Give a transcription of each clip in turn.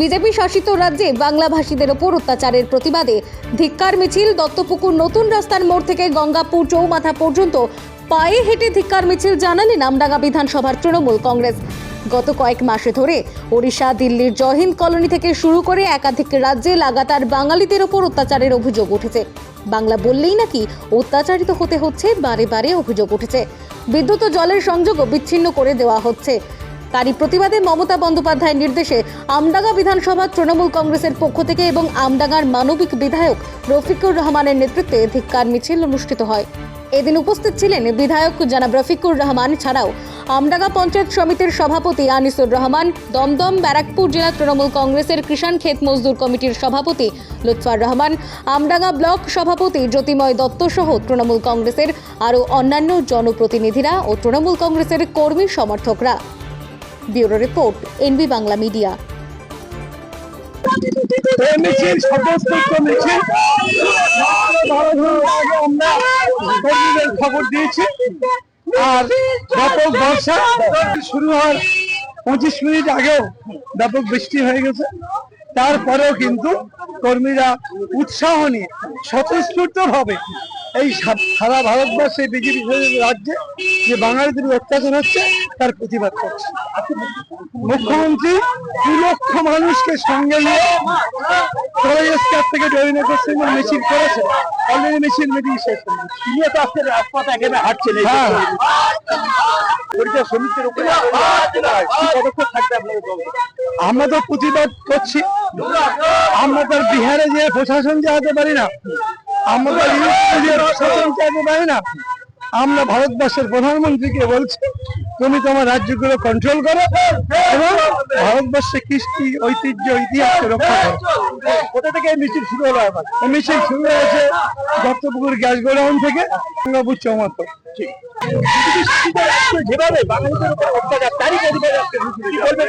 BJP শাসিত রাজ্যে বাংলাভাষীদের ওপর অত্যাচারের প্রতিবাদে ধিক্কার মিছিল, দত্তপুকুর নতুন রাস্তার মোড় থেকে গঙ্গাপুর চৌমাথা পর্যন্ত পায়ে হেঁটে ধিক্কার মিছিল জানালেন আমডাঙ্গা বিধানসভার তৃণমূল কংগ্রেস। গত কয়েক মাসে ধরে ওড়িশা, দিল্লির জয়হিন্দ কলোনি থেকে শুরু করে একাধিক রাজ্যে লাগাতার বাঙালিদের ওপর অত্যাচারের অভিযোগ উঠেছে। বাংলা বললেই নাকি অত্যাচারিত হতে হচ্ছে, বারে বারে অভিযোগ উঠেছে। বিদ্যুৎ ও জলের সংযোগও বিচ্ছিন্ন করে দেওয়া হচ্ছে। তারই প্রতিবাদে মমতা বন্দ্যোপাধ্যায়ের নির্দেশে আমডাঙ্গা বিধানসভা তৃণমূল কংগ্রেসের পক্ষ থেকে এবং আমডাঙ্গার মানবিক বিধায়ক রফিকুর রহমানের নেতৃত্বে ধিক্কার মিছিল অনুষ্ঠিত হয়। এদিন উপস্থিত ছিলেন বিধায়ক জনাব রফিকুর রহমান ছাড়াও আমডাঙ্গা পঞ্চায়েত সমিতির সভাপতি আনিসুর রহমান, দমদম ব্যারাকপুর জেলা তৃণমূল কংগ্রেসের কৃষাণ ক্ষেত মজদুর কমিটির সভাপতি লুৎফার রহমান, আমডাঙ্গা ব্লক সভাপতি জ্যোতিময় দত্ত সহ তৃণমূল কংগ্রেসের আরও অন্যান্য জনপ্রতিনিধিরা ও তৃণমূল কংগ্রেসের কর্মী সমর্থকরা। Bureau report, NB Bangla media. খবর দিয়েছি। আর ব্যাপক বর্ষা শুরু হওয়ার পঁচিশ মিনিট আগেও ব্যাপক বৃষ্টি হয়ে গেছে। তারপরেও কিন্তু কর্মীরা উৎসাহ নিয়ে স্বতঃস্ফূর্ত ভাবে এই সারা ভারতবর্ষে বিজেপি রাজ্যে যে বাঙালিদের অত্যাচার হচ্ছে তার প্রতিবাদ করছে। মুখ্যমন্ত্রী দু লক্ষ মানুষকে সঙ্গে নিয়ে কলেজ থেকে মিছিল করেছে। অলরেডি মিছিল মিটিং শেষ। তিনিও তো আজকে রাজপথ একেবারে হাঁটছেন হ্যাঁ। শ্রমিকদের উপরে পদক্ষেপ থাকবে আপনাদের আমরা তো প্রতিবাদ করছি। আমরা তো বিহারে যে প্রশাসন চালাতে পারি না। আমরা তো ইউপি দিয়ে প্রশাসন পারি না। আমরা ভারতবর্ষের প্রধানমন্ত্রীকে বলছি, তুমি তোমার রাজ্যগুলো কন্ট্রোল করো এবং ভারতবর্ষের কৃষ্টি, ঐতিহ্য, ইতিহাসকে রক্ষা করো। কোথা থেকে মিছিল শুরু হলো আবার মিছিল শুরু হয়েছে দত্তপুকুর গ্যাস গোডাউন থেকে, গঙ্গাপুর চৌমাথ। যেভাবে বাঙালিদের উপর অত্যাচার, তারই প্রতিবাদ আজকে মিছিল। কি বলবেন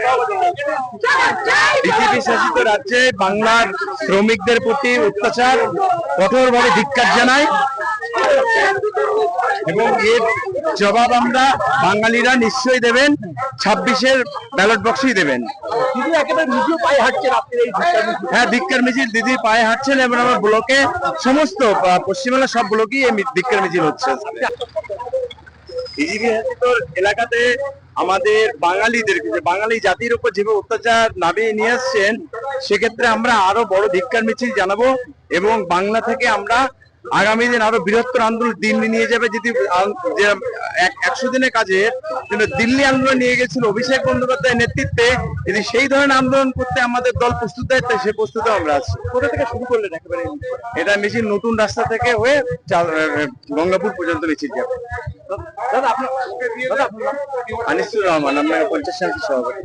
বিজেপি শাসিত রাজ্যে বাংলার শ্রমিকদের প্রতি অত্যাচার কঠোরভাবে ধিক্কার জানাই এবং এর জবাব আমরা বাঙালিরা নিশ্চয়ই দেবেন ছাব্বিশের ব্যালট বক্সই দেবেন। হ্যাঁ ধিক্কার মিছিল দিদি পায়ে হাঁটছেন এবং আমার ব্লকে সমস্ত পশ্চিমবাংলার সব ব্লকেই এই ধিক্কার মিছিল হচ্ছে বিজেপি এলাকাতে আমাদের বাঙালিদেরকে যে বাঙালি জাতির উপর যেভাবে অত্যাচার নামিয়ে নিয়ে আসছেন সেক্ষেত্রে আমরা আরও বড় ধিক্কার মিছিল জানাব এবং বাংলা থেকে আমরা আগামী দিন আরও বৃহত্তর আন্দোলন দিল্লি নিয়ে যাবে যদি একশো দিনের কাজে দিল্লি আন্দোলন নিয়ে গেছিল অভিষেক বন্দ্যোপাধ্যায়ের নেতৃত্বে যদি সেই ধরনের আন্দোলন করতে আমাদের দল প্রস্তুত দেয় সেই প্রস্তুতে আমরা আছি। কোথা থেকে শুরু করলেন একেবারে? এটা মিছিল নতুন রাস্তা থেকে হয়ে গঙ্গাপুর পর্যন্ত মিছিল যাবে। দাদা আপনার? আনিসুর রহমান আমরা পঞ্চাশ সভাপতি।